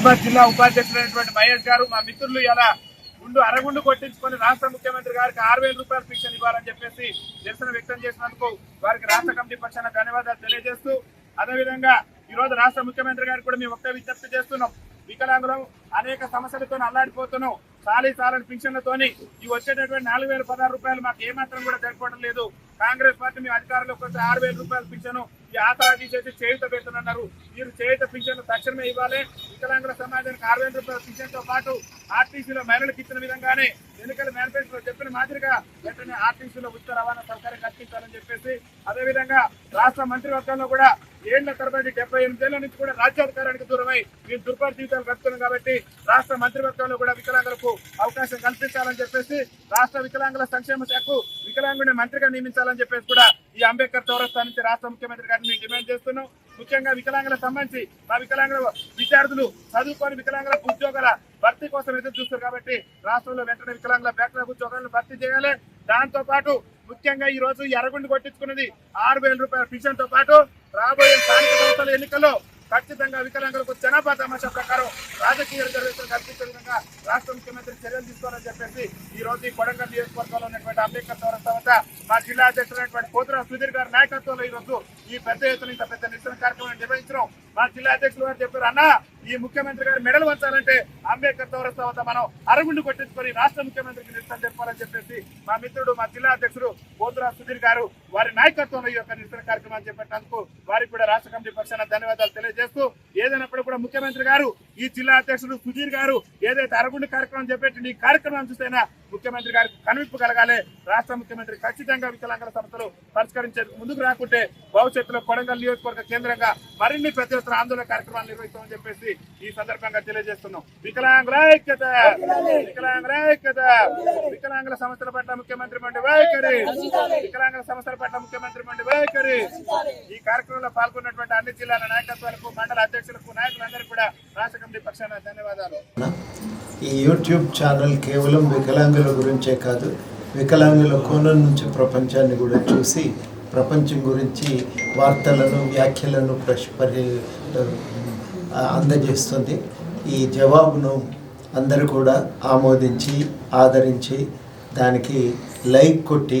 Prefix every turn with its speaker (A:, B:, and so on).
A: నిజామాబాద్ జిల్లా ఉపాధ్యక్షుడైనటువంటి మహేష్ గారు మా మిత్రులు ఇలా గుండు అరగుండు కొట్టించుకొని రాష్ట్ర ముఖ్యమంత్రి గారికి ఆరు వేల రూపాయల పింఛన్ ఇవ్వాలని చెప్పేసి నిరసన వ్యక్తం చేసినందుకు వారికి రాష్ట్ర కమిటీ పక్షాన ధన్యవాదాలు తెలియజేస్తూ అదేవిధంగా ఈ రోజు రాష్ట్ర ముఖ్యమంత్రి గారికి కూడా మేము ఒకే విజ్ఞప్తి చేస్తున్నాం. వికలాంగులం అనేక సమస్యలతో అల్లాడిపోతున్నాం సాలీ సాలని పింఛన్లతోని ఈ వచ్చేటటువంటి నాలుగు వేల పదహారు రూపాయలు మాకు ఏమాత్రం కూడా సరిపోవడం లేదు. కాంగ్రెస్ పార్టీ మీ అధికారంలోకి వచ్చి ఆరు వేల రూపాయలు పింఛను ఈ ఆసరా తీసేసి చేయుత పెడుతున్నారు మీరు చేయుత పింఛన్లు తక్షణమే ఇవ్వాలి. వికలాంగుల సమాజానికి అరవై వేల రూపాయల పింఛన్తో పాటు ఆర్టీసీలో మహిళలకు ఇచ్చిన విధంగానే ఎన్నికల మేనిఫెస్టోలో చెప్పిన మాదిరిగా వెంటనే ఆర్టీసీలో ఉచిత రవాణా సౌకర్యం కల్పించాలని చెప్పేసి అదేవిధంగా రాష్ట్ర మంత్రివర్గంలో కూడా ఏళ్ళ తరబడి డెబ్బై ఎనిమిదేళ్ళ నుంచి కూడా రాజ్యాధికారానికి దూరమై మేము దుర్భర జీవితాలు గడుపుతున్నాం కాబట్టి రాష్ట్ర మంత్రివర్గంలో కూడా వికలాంగులకు అవకాశం కల్పించాలని చెప్పేసి రాష్ట్ర వికలాంగుల సంక్షేమ శాఖకు వికలాంగుని మంత్రిగా నియమించాలని చెప్పేసి కూడా ఈ అంబేద్కర్ చౌరస్తా నుంచి రాష్ట్ర ముఖ్యమంత్రి గారిని మేము డిమాండ్ చేస్తున్నాం. ముఖ్యంగా వికలాంగులకు సంబంధించి మా వికలాంగుల విద్యార్థులు చదువుకొని వికలాంగులకు ఉద్యోగాల భర్తీ కోసం ఎదురు చూస్తారు కాబట్టి రాష్ట్రంలో వెంటనే వికలాంగుల బ్యాక్లాగ్ ఉద్యోగాలను భర్తీ చేయాలి. దాంతో పాటు ముఖ్యంగా ఈ రోజు ఈ ఎర్రగుండి కొట్టించుకున్నది ఆరు వేల రూపాయల పింఛన్తో పాటు రాబోయే స్థానిక సంస్థల ఎన్నికల్లో ఖచ్చితంగా వికలాంగులకు జనాభా తమాషా ప్రకారం రాజకీయ రిజర్వేషన్ కల్పించే విధంగా రాష్ట్ర ముఖ్యమంత్రి చర్యలు తీసుకోవాలని చెప్పేసి ఈ రోజు ఈ కొడంగల్ నియోజకవర్గంలో ఉన్నటువంటి అంబేద్కర్ చౌరస్తా మా జిల్లా అధ్యక్షుడైనటువంటి పోతురావు సుధీర్ గారి నాయకత్వంలో ఈ రోజు ఈ పెద్ద ఎత్తున ఇంత పెద్ద నిరసన కార్యక్రమం నిర్వహించడం మా జిల్లా అధ్యక్షులు గారు చెప్పారు. అన్న ఈ ముఖ్యమంత్రి గారు మెడలు వంచాలంటే అంబేద్కర్ చౌరస్తా వద్ద మనం అరుగుండు కొట్టించుకొని రాష్ట్ర ముఖ్యమంత్రికి నిరసన చెప్పాలని చెప్పేసి మా మిత్రుడు మా జిల్లా అధ్యక్షుడు బోధురా సుధీర్ గారు వారి నాయకత్వంలో ఈ యొక్క నిరసన కార్యక్రమాన్ని చేపట్టినందుకు వారికి కూడా రాష్ట్ర కమిటీ పక్షాన ధన్యవాదాలు తెలియజేస్తూ ఏదైనప్పుడు కూడా ముఖ్యమంత్రి గారు ఈ జిల్లా అధ్యక్షుడు సుధీర్ గారు ఏదైతే అరగుండి కార్యక్రమం చేపట్టి ఈ కార్యక్రమం చూస్తేనా ముఖ్యమంత్రి గారికి కనువిప్పు కలగాలి. రాష్ట్ర ముఖ్యమంత్రి ఖచ్చితంగా వికలాంగుల సమస్యలు పరిష్కరించేందుకు ముందుకు రాకుంటే భవిష్యత్తులో కొడంగల్ నియోజకవర్గ కేంద్రంగా మరిన్ని పెద్ద ఎత్తున ఆందోళన కార్యక్రమాలు నిర్వహిస్తామని చెప్పేసి ఈ సందర్భంగా తెలియజేస్తున్నాం. వికలాంగుల ఐక్యత! వికలాంగుల ఐక్యత! వికలాంగుల సమస్యల పట్ల ముఖ్యమంత్రి మండి వైఖరి! వికలాంగుల సమస్యల పట్ల ముఖ్యమంత్రి మండి వైఖరి! ఈ కార్యక్రమంలో పాల్గొన్నటువంటి అన్ని జిల్లాల నాయకత్వాలకు మండల అధ్యక్షులకు కూడా రాష్ట్ర కమిటీ పక్షాన ధన్యవాదాలు.
B: ఈ యూట్యూబ్ ఛానల్ కేవలం వికలాంగుల గురించే కాదు వికలాంగుల కోణం నుంచి ప్రపంచాన్ని కూడా చూసి ప్రపంచం గురించి వార్తలను వ్యాఖ్యలను ప్రశ్ పరి అందజేస్తుంది. ఈ జవాబును అందరూ కూడా ఆమోదించి ఆదరించి దానికి లైక్ కొట్టి